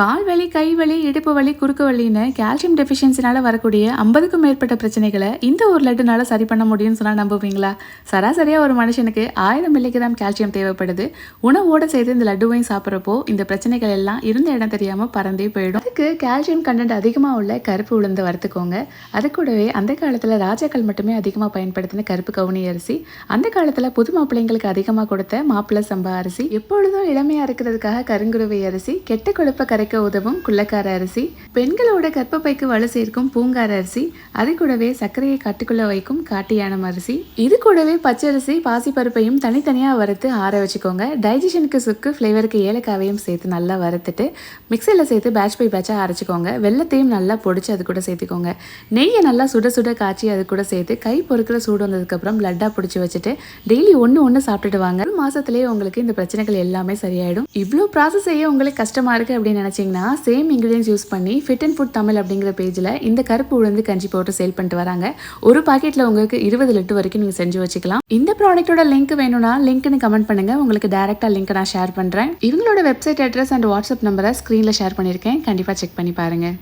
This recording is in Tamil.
கால் வலி கை வலி இடுப்பு வலி குறுக்கு வலின்னு கால்சியம் டெஃபிஷியன்சினால வரக்கூடிய ஐம்பதுக்கும் மேற்பட்ட பிரச்சனைகளை இந்த ஒரு லட்டுனால சரி பண்ண முடியும்னு சொன்னால் நம்புவீங்களா? சராசரியாக ஒரு மனுஷனுக்கு ஆயிரம் மில்லிகிராம் கால்சியம் தேவைப்படுது. உணவோடு சேர்த்து இந்த லட்டுவையும் சாப்பிட்றப்போ இந்த பிரச்சனைகள் எல்லாம் இருந்த இடம் தெரியாமல் பறந்தே போயிடும். அதுக்கு கால்சியம் கண்டென்ட் அதிகமாக உள்ள கருப்பு உளுந்து வறுத்துக்கோங்க. அது கூடவே அந்த காலத்தில் ராஜாக்கள் மட்டுமே அதிகமாக பயன்படுத்தின கருப்பு கவுனி அரிசி அந்த காலத்தில் புது மாப்பிள்ளைங்களுக்கு அதிகமாக கொடுத்த மாப்பிள்ளை சம்பா அரிசி எப்பொழுதும் இளமையாக இருக்கிறதுக்காக கருங்குருவை அரிசி கெட்ட கொழுப்பை கரைக்க உதவும் குள்ளக்கார அரிசி பெண்களோட கற்பப்பைக்கு வலு சேர்க்கும் பூங்கார அரிசி அது கூடவே சர்க்கரையை கட்டுக்குள்ளே வைக்கும் காட்டியானம் அரிசி இது கூடவே பச்சரிசி பாசிப்பருப்பையும் தனித்தனியாக வறுத்து ஆற வச்சுக்கோங்க. டைஜஷனுக்கு சுக்கு ஃப்ளேவருக்கு ஏலக்காவையும் சேர்த்து நல்லா வறுத்துட்டு மிக்சரில் சேர்த்து பேட்ச் பை பேட்சாக அரைச்சிக்கோங்க. வெள்ளத்தையும் நல்லா பொடிச்சு அது கூட சேர்த்துக்கோங்க. நெய்யை நல்லா சுட சுட காய்ச்சி அது கூட சேர்த்து கை பொறுக்கிற சூடு வந்ததுக்கப்புறம் லட்டாக பிடிச்சி வச்சுட்டு டெய்லி ஒன்று ஒன்று சாப்பிட்டுட்டு வாங்க. ஒரு மாசத்துலயே உங்களுக்கு இந்த பிரச்சனைகள் எல்லாமே சரியாயிடும். இவ்வளோ ப்ராசஸ் செய்ய உங்களுக்கு கஷ்டமா இருக்கு அப்படின்னு நினைச்சீங்கன்னா சேம் இன்க்ரீடியன்ஸ் யூஸ் பண்ணி ஃபிட் அண்ட் ஃபுட் தமிழ் அப்படிங்கிற பேஜில் இந்த கருப்பு உளுந்து கஞ்சி போட்டு சேல் பண்ணிட்டு வராங்க. ஒரு பாக்கெட்டில் உங்களுக்கு இருபது லிட்டர் வரைக்கும் நீங்கள் செஞ்சு வச்சுக்கலாம். இந்த ப்ராடக்ட்டோட லிங்க் வேணும்னா லிங்க்னு கமெண்ட் பண்ணுங்க. உங்களுக்கு டேரெக்டாக லிங்க் நான் ஷேர் பண்ணுறேன் இவங்களோட வெப்சைட் அட்ரஸ் அண்ட் வாட்ஸ்அப் நம்பரை ஸ்க்ரீனில் ஷேர் பண்ணியிருக்கேன். கண்டிப்பாக செக் பண்ணி பாருங்கள்